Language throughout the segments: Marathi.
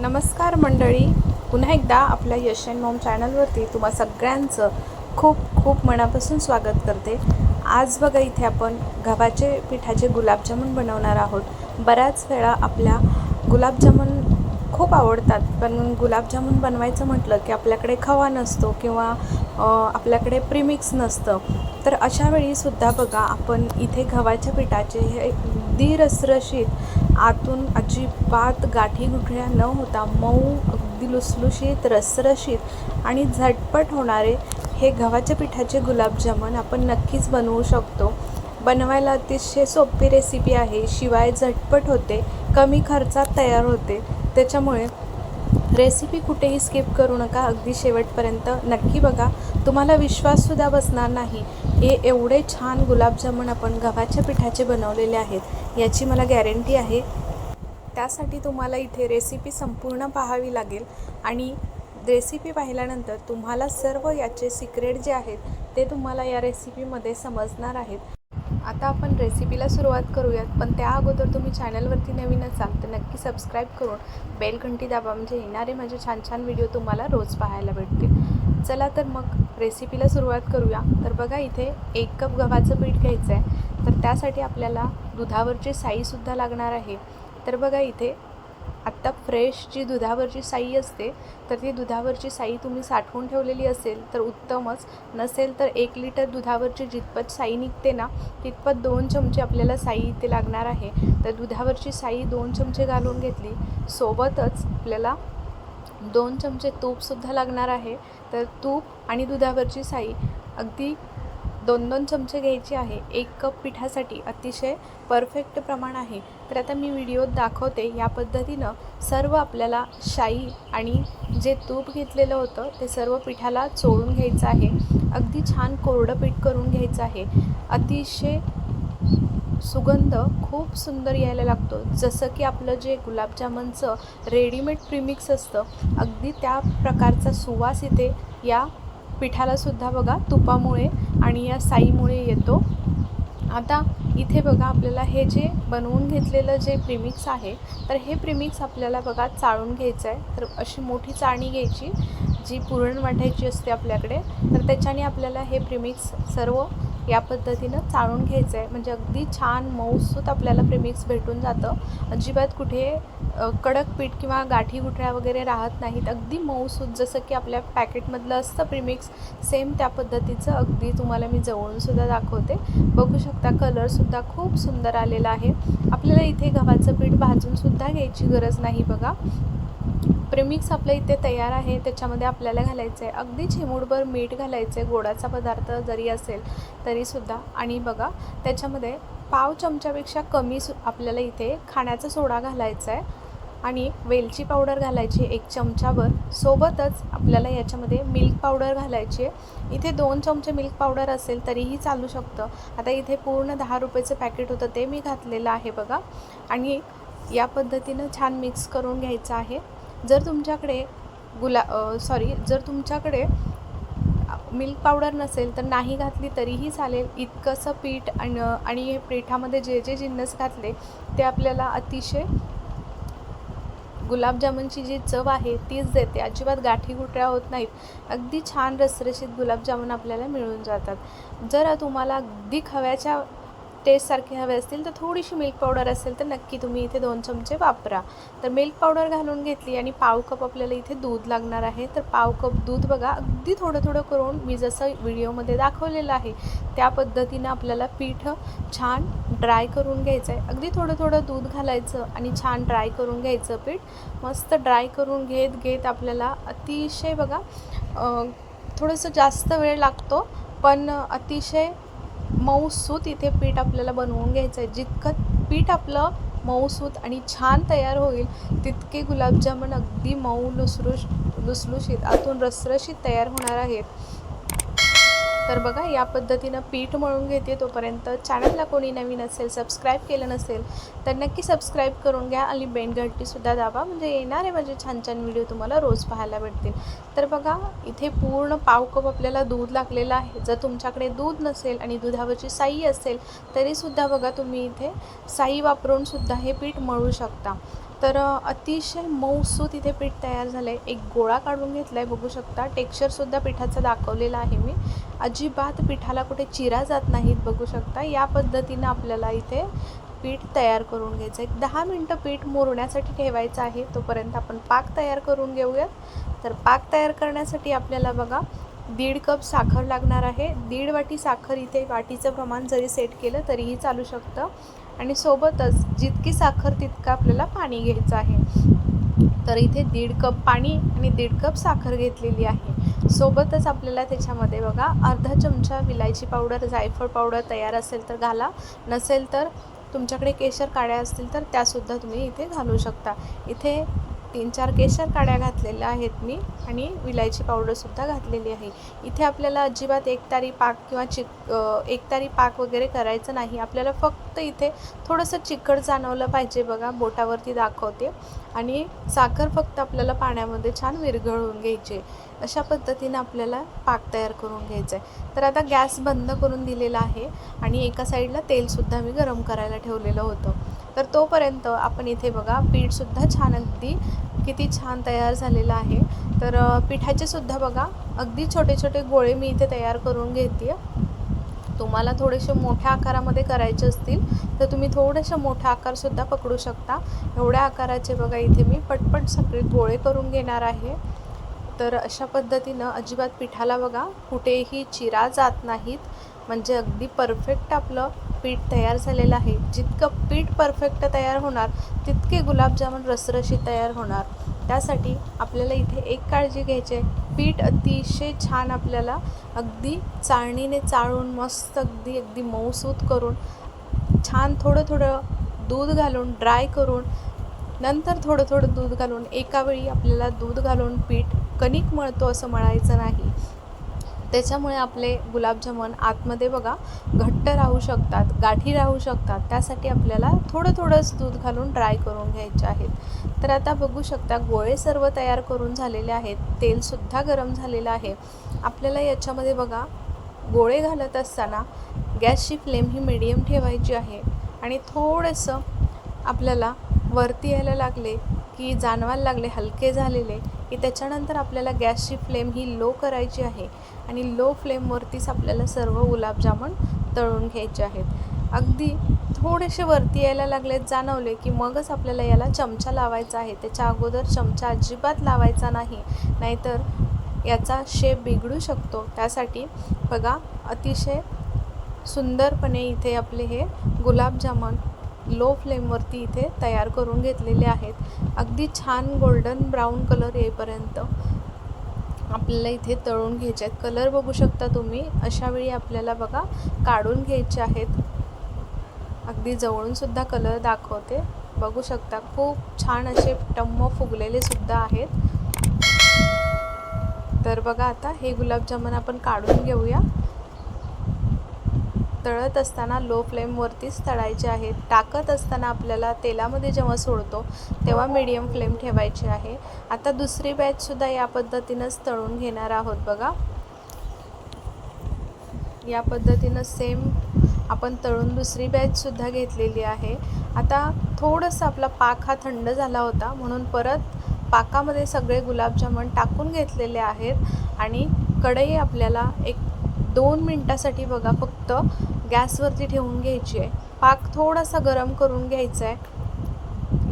नमस्कार मंडळी. पुन्हा एकदा आपल्या यश अँड मॉम चॅनलवरती तुम्हा सगळ्यांचं खूप खूप मनापासून स्वागत करते. आज बघा इथे आपण गव्हाचे पिठाचे गुलाबजामुन बनवणार आहोत. बऱ्याच वेळा आपल्या गुलाबजामुन खूप आवडतात पण गुलाबजामुन बनवायचं म्हटलं की आपल्याकडे खवा नसतो किंवा आपल्याकडे प्रीमिक्स नसतं. तर अशा वेळीसुद्धा बघा आपण इथे गव्हाच्या पिठाचे हे अगदी रसरशीत आतून अजिबात गाठी गुठळ्या न होता मऊ अगदी लुसलुशीत रसरशीत आणि झटपट होणारे हे गव्हाच्या पिठाचे गुलाबजामुन आपण नक्कीच बनवू शकतो. बनवायला अतिशय सोपी रेसिपी आहे. शिवाय झटपट होते कमी खर्चात तयार होते. त्याच्यामुळे रेसिपी कुठेही स्किप करू नका. अगदी शेवटपर्यंत नक्की बघा. तुम्हाला विश्वाससुद्धा बसणार नाही. हे एवढे छान गुलाबजामुन आपण गव्हाच्या पिठाचे बनवलेले आहेत याची मला गॅरंटी आहे. त्यासाठी तुम्हाला इथे रेसिपी संपूर्ण पाहावी लागेल आणि रेसिपी पाहिल्यानंतर तुम्हाला सर्व याचे सिक्रेट जे आहेत ते तुम्हाला या रेसिपीमध्ये समजणार आहेत. आता आपण रेसिपीला सुरुवात करूयात पण त्या अगोदर तुम्ही चॅनलवरती नवीन असाल तर नक्की सबस्क्राईब करून बेल घंटी दाबा म्हणजे येणारे माझे छान छान व्हिडिओ तुम्हाला रोज पाहायला भेटतील. चला तर मग रेसिपीला सुरुवात करूया. तर बघा इथे एक कप गव्हाचं पीठ घ्यायचं आहे तर त्यासाठी आपल्याला दुधावरची साईसुद्धा लागणार आहे. तर बघा इथे आत्ता फ्रेश जी दुधावरची साई असते तर ती दुधावरची साई तुम्ही साठवून ठेवलेली असेल तर उत्तमच. नसेल तर एक लिटर दुधावरची जितपत साई निघते ना तितपत दोन चमचे आपल्याला साई इथे लागणार आहे. तर दुधावरची साई दोन चमचे घालून घेतली. सोबतच आपल्याला दोन चमचे तूपसुद्धा लागणार आहे. तर तूप आणि दुधावरची साई अगदी दोन दोन चमचे घ्यायची आहे. एक कप पिठासाठी अतिशय परफेक्ट प्रमाण आहे. तर आता मी व्हिडिओत दाखवते. या पद्धतीनं सर्व आपल्याला शाई आणि जे तूप घेतलेलं होतं ते सर्व पिठाला चोळून घ्यायचं आहे. अगदी छान कोरडं पीठ करून घ्यायचं आहे. अतिशय सुगंध खूप सुंदर यायला लागतो. जसं की आपलं जे गुलाबजामुनचं रेडीमेड प्रिमिक्स असतं अगदी त्या प्रकारचा सुवास इथे या पिठालासुद्धा बघा तुपामुळे आणि या साईमुळे येतो. आता इथे बघा आपल्याला हे जे बनवून घेतलेलं जे प्रिमिक्स आहे तर हे प्रिमिक्स आपल्याला बघा चाळून घ्यायचं आहे तर अशी मोठी चाळणी घ्यायची जी पुरण वाटायची असते आपल्याकडे तर त्याच्याने आपल्याला हे प्रिमिक्स सर्व या पद्धतीनं चाळून घ्यायचं आहे म्हणजे अगदी छान मऊसूत आपल्याला प्रीमिक्स भेटून जातं. अजिबात कुठे कडक पीठ किंवा गाठी गुठळ्या वगैरे राहत नाहीत. अगदी मऊसूत जसं की आपल्या पॅकेटमधलं असतं प्रिमिक्स सेम त्या पद्धतीचं अगदी तुम्हाला मी जवळूनसुद्धा दाखवते. बघू शकता कलरसुद्धा खूप सुंदर आलेला आहे. आपल्याला इथे गव्हाचं पीठ भाजूनसुद्धा घ्यायची गरज नाही बघा. प्रेमिक्स आपल्या इथे तयार आहे त्याच्यामध्ये आपल्याला घालायचं आहे अगदी चिमूटभर मीठ घालायचं आहे गोडाचा पदार्थ जरी असेल तरीसुद्धा. आणि बघा त्याच्यामध्ये पाव चमच्यापेक्षा कमी सु आपल्याला इथे खाण्याचा सोडा घालायचा आहे आणि वेलची पावडर घालायची एक चमचाभर सोबतच आपल्याला याच्यामध्ये मिल्क पावडर घालायची आहे. इथे दोन चमचे मिल्क पावडर असेल तरीही चालू शकतं. आता इथे पूर्ण दहा रुपयाचं पॅकेट होतं ते मी घातलेलं आहे बघा. आणि या पद्धतीनं छान मिक्स करून घ्यायचं आहे. जर तुमच्याकडे गुला सॉरी जर तुमच्याकडे मिल्क पावडर नसेल तर नाही घातली तरीही चालेल. इतकंसं पीठ आणि आणि हे पिठामध्ये जे जे जिन्नस घातले ते आपल्याला अतिशय गुलाबजामुनची जी चव आहे तीच देते. अजिबात गाठी गुठळ्या होत नाहीत. अगदी छान रसरशीत गुलाबजामुन आपल्याला मिळून जातात. जर तुम्हाला अगदी खव्याच्या टेस्टसारखे हवे असतील तर थोडीशी मिल्क पावडर असेल तर नक्की तुम्ही इथे दोन चमचे वापरा. तर मिल्क पावडर घालून घेतली आणि पाव कप आपल्याला इथे दूध लागणार आहे. तर पाव कप दूध बघा अगदी थोडं थोडं करून मी जसं व्हिडिओमध्ये दाखवलेलं आहे त्या पद्धतीनं आपल्याला पीठ छान ड्राय करून घ्यायचं आहे अगदी थोडं थोडं दूध घालायचं आणि छान ड्राय करून घ्यायचं पीठ. मस्त ड्राय करून घेत घेत आपल्याला अतिशय बघा थोडंसं जास्त वेळ लागतो पण अतिशय मऊसूत इथे पीठ आपल्याला बनवून घ्यायचं आहे जितकं पीठ आपलं मऊसूत आणि छान तयार होईल तितके गुलाबजामुन अगदी मऊ लुसरुश लुसलुशीत आतून रसरशीत तयार होणार आहेत. तर बघा या पद्धतीनं पीठ मळून घेते तोपर्यंत. चॅनलला कोणी नवीन असेल सबस्क्राईब केलं नसेल तर नक्की सबस्क्राईब करून घ्या आणि बेनघंटीसुद्धा दाबा. म्हणजे येणारे माझे छान छान व्हिडिओ तुम्हाला रोज पाहायला भेटतील. तर बघा इथे पूर्ण पाव कप आपल्याला दूध लागलेलं आहे. जर तुमच्याकडे दूध नसेल आणि दुधावरची साई असेल तरीसुद्धा बघा तुम्ही इथे साई वापरून सुद्धा हे पीठ मळू शकता. तर अतिशय मऊसूत इथे पीठ तयार झालं आहे एक गोळा काढून घेतला आहे बघू शकता. टेक्स्चरसुद्धा पिठाचं दाखवलेलं आहे मी. अजिबात पिठाला कुठे चिरा जात नाहीत बघू शकता. या पद्धतीनं आपल्याला इथे पीठ तयार करून घ्यायचं एक दहा मिनटं पीठ मुरण्यासाठी ठेवायचं आहे. तोपर्यंत आपण पाक तयार करून घेऊयात. तर पाक तयार करण्यासाठी आपल्याला बघा दीड कप साखर लागणार आहे. दीड वाटी साखर इथे वाटीचं प्रमाण जरी सेट केलं तरीही चालू शकतं. आणि सोबतच जितकी साखर तितकं आपल्याला पाणी घ्यायचं आहे. तर इथे दीड कप पाणी आणि दीड कप साखर घेतलेली आहे. सोबतच आपल्याला त्याच्यामध्ये बघा अर्धा चमचा विलायची पावडर जायफळ पावडर तयार असेल तर घाला. नसेल तर तुमच्याकडे केशर काड्या असतील तर त्यासुद्धा तुम्ही इथे घालू शकता. इथे तीन चार केशर काड्या घातलेल्या आहेत मी आणि विलायची पावडरसुद्धा घातलेली आहे. इथे आपल्याला अजिबात एकतारी पाक किंवा चिक एकतारी पाक वगैरे करायचं नाही. आपल्याला फक्त इथे थोडंसं चिकट जाणवलं पाहिजे बघा बोटावरती दाखवते. आणि साखर फक्त आपल्याला पाण्यामध्ये छान विरघळून घ्यायची अशा पद्धतीनं आपल्याला पाक तयार करून घ्यायचा आहे. तर आता गॅस बंद करून दिलेला आहे आणि एका साईडला तेलसुद्धा मी गरम करायला ठेवलेलं होतं. तर तोपर्यंत आपण इथे बघा पीठसुद्धा छान अगदी किती छान तयार झालेलं आहे. तर पिठाचेसुद्धा पिठाचे सुद्धा बघा अगदी छोटे छोटे गोळे मी इथे तयार करून घेते तुम्हाला थोडेसे मोठ्या आकारामध्ये करायचे असतील तर तुम्ही थोडेसे मोठा आकारसुद्धा पकडू शकता. एवढ्या आकाराचे बघा इथे मी पटपट सगळे गोळे करून घेणार आहे. तर अशा पद्धतीनं अजिबात पिठाला बघा कुठेही चिरा जात नाहीत. म्हणजे अगदी परफेक्ट आपलं पीठ तयार झालेलं आहे. जितकं पीठ परफेक्ट तयार होणार तितके गुलाबजामुन रसरशी तयार होणार. त्यासाठी आपल्याला इथे एक काळजी घ्यायची आहे. पीठ अतिशय छान आपल्याला अगदी चाळणीने चाळून मस्त अगदी अगदी मऊसूत करून छान थोडं थोडं दूध घालून ड्राय करून नंतर थोडं थोडं दूध घालून एकावेळी आपल्याला दूध घालून पीठ कणिक मळतो असं म्हणायचं नाही. त्याच्यामुळे आपले गुलाबजामुन आतमध्ये बघा घट्ट राहू शकतात गाठी राहू शकतात. त्यासाठी आपल्याला थोडं थोडंच दूध घालून ड्राय करून घ्यायचे आहेत. तर आता बघू शकता गोळे सर्व तयार करून झालेले आहेत. तेलसुद्धा गरम झालेलं आहे. आपल्याला याच्यामध्ये बघा गोळे घालत असताना गॅसची फ्लेम ही मिडियम ठेवायची आहे. आणि थोडंसं आपल्याला वरती यायला लागले की जाणवायला लागले हलके झालेले की त्याच्यानंतर आपल्याला गॅसची फ्लेम ही लो करायची आहे आणि लो फ्लेमवरतीच आपल्याला सर्व गुलाबजामुन तळून घ्यायचे आहेत. अगदी थोडेसे वरती यायला लागलेत जाणवले की मगच आपल्याला याला चमचा लावायचा आहे. त्याच्या अगोदर चमचा अजिबात लावायचा नाही नाहीतर याचा शेप बिघडू शकतो. त्यासाठी बघा अतिशय सुंदरपणे इथे आपले हे गुलाबजामुन लो फ्लेमवरती इथे तयार करून घेतलेले आहेत. अगदी छान गोल्डन ब्राऊन कलर येईपर्यंत आपल्याला इथे तळून घ्यायचे आहेत. कलर बघू शकता तुम्ही. अशावेळी आपल्याला बघा काढून घ्यायचे आहेत. अगदी जवळूनसुद्धा कलर दाखवते. बघू शकता खूप छान असे टम्म फुगलेले सुद्धा आहेत. तर बघा आता हे गुलाबजामुन आपण काढून घेऊया. तळत असताना लो फ्लेमवरतीच तळायचे आहेत टाकत असताना आपल्याला तेलामध्ये जेव्हा सोडतो तेव्हा मीडियम फ्लेम ठेवायची आहे. आता दुसरी बॅचसुद्धा या पद्धतीनंच तळून घेणार आहोत बघा. या पद्धतीनं सेम आपण तळून दुसरी बॅचसुद्धा घेतलेली आहे. आता थोडंसं आपला पाक हा थंड झाला होता म्हणून परत पाकामध्ये सगळे गुलाबजामुन टाकून घेतलेले आहेत आणि कढई आपल्याला एक दोन मिनटासाठी बघा फक्त गॅसवरती ठेवून घ्यायची आहे. पाक थोडासा गरम करून घ्यायचा आहे.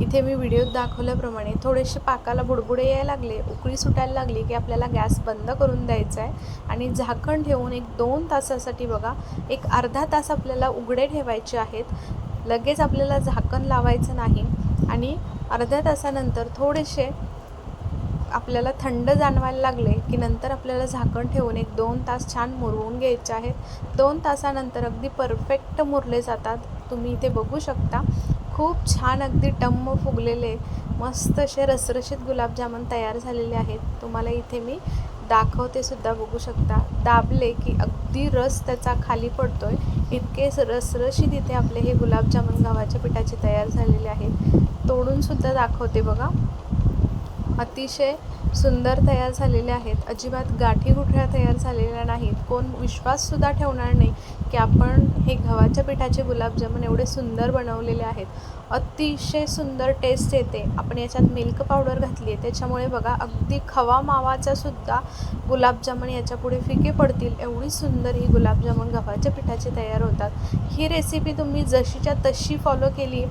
इथे मी व्हिडिओत दाखवल्याप्रमाणे थोडेसे पाकाला बुडबुडे यायला लागले उकळी सुटायला लागली की आपल्याला गॅस बंद करून द्यायचा आहे. आणि झाकण ठेवून एक दोन तासासाठी बघा एक अर्धा तास आपल्याला उघडे ठेवायचे आहेत. लगेच आपल्याला झाकण लावायचं नाही. आणि अर्ध्या तासानंतर थोडेसे आपल्याला थंड जाणवायला लागले की नंतर आपल्याला झाकण ठेवून एक दोन तास छान मुरवून घ्यायचे आहेत दोन तासानंतर अगदी परफेक्ट मुरले जातात. तुम्ही इथे बघू शकता. खूप छान अगदी टम्म फुगलेले मस्त असे रसरशीत गुलाबजामुन तयार झालेले आहेत. तुम्हाला इथे मी दाखवते सुद्धा बघू शकता. दाबले की अगदी रस त्याचा खाली पडतोय. इतके रसरशीत इथे आपले हे गुलाबजामुन गव्हाच्या पिठाचे तयार झालेले आहेत. तोडून सुद्धा दाखवते बघा. अतिशय सुंदर तयार झालेले आहेत. अजिबात गाठी गुठळ्या तयार झालेल्या नाहीत. कोण विश्वाससुद्धा ठेवणार नाही की आपण हे गव्हाच्या पिठाचे गुलाबजामुन एवढे सुंदर बनवलेले आहेत. अतिशय सुंदर टेस्ट येते. आपण याच्यात मिल्क पावडर घातली आहे त्याच्यामुळे बघा अगदी खवा मावाचा सुद्धा गुलाबजामुन याच्यापुढे फिके पडतील. एवढी सुंदर ही गुलाबजामुन गव्हाच्या पिठाचे तयार होतात. ही रेसिपी तुम्ही जशीच्या तशी फॉलो केली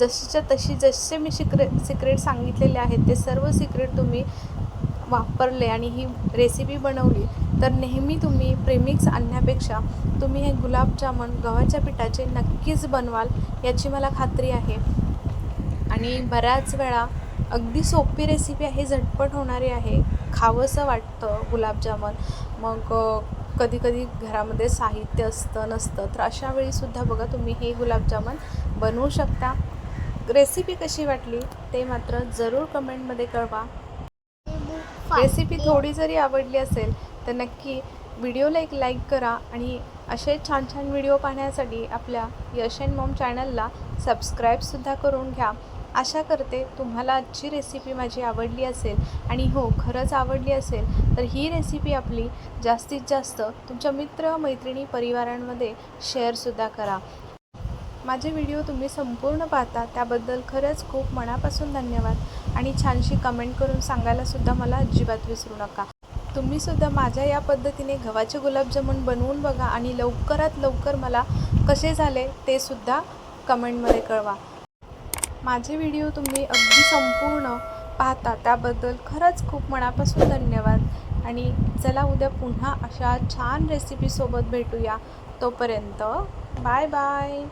जशीच्या तशी जसे मी सिक्रेट सिक्रेट सांगितलेले आहेत ते सर्व सिक्रेट तुम्ही वापरले आणि ही रेसिपी बनवली तर नेहमी तुम्ही प्रेमिक्स आणण्यापेक्षा तुम्ही हे गुलाबजामुन गव्हाच्या पिठाचे नक्कीच बनवाल याची मला खात्री आहे. आणि बऱ्याच वेळा अगदी सोपी रेसिपी आहे झटपट होणारी आहे खावंसं वाटतं गुलाबजामुन मग कधी कधी घरामध्ये साहित्य असतं नसतं तर अशा वेळीसुद्धा बघा तुम्ही हे गुलाबजामुन बनवू शकता. रेसिपी कशी वाटली ते मात्र जरूर कमेंटमध्ये कळवा. रेसिपी थोडी जरी आवडली असेल तर नक्की व्हिडिओला एक लाईक करा आणि असे छान छान व्हिडिओ पाहण्यासाठी आपल्या यश अँड मॉम चॅनलला सबस्क्राईबसुद्धा करून घ्या. आशा करते तुम्हाला आजची रेसिपी माझी आवडली असेल. आणि हो खरंच आवडली असेल तर ही रेसिपी आपली जास्तीत जास्त तुमच्या मित्र मैत्रिणी परिवारांमध्ये शेअरसुद्धा करा. माझे व्हिडिओ तुम्ही संपूर्ण पाहता त्याबद्दल खरंच खूप मनापासून धन्यवाद. आणि छानशी कमेंट करून सांगायलासुद्धा मला अजिबात विसरू नका. तुम्हीसुद्धा माझ्या या पद्धतीने गव्हाचे गुलाबजामुन बनवून बघा आणि लवकरात लवकर मला कसे झाले ते सुद्धा कमेंटमध्ये कळवा. माझे व्हिडिओ तुम्ही अगदी संपूर्ण पाहता त्याबद्दल खरंच खूप मनापासून धन्यवाद. आणि चला उद्या पुन्हा अशा छान रेसिपीसोबत भेटूया. तोपर्यंत बाय बाय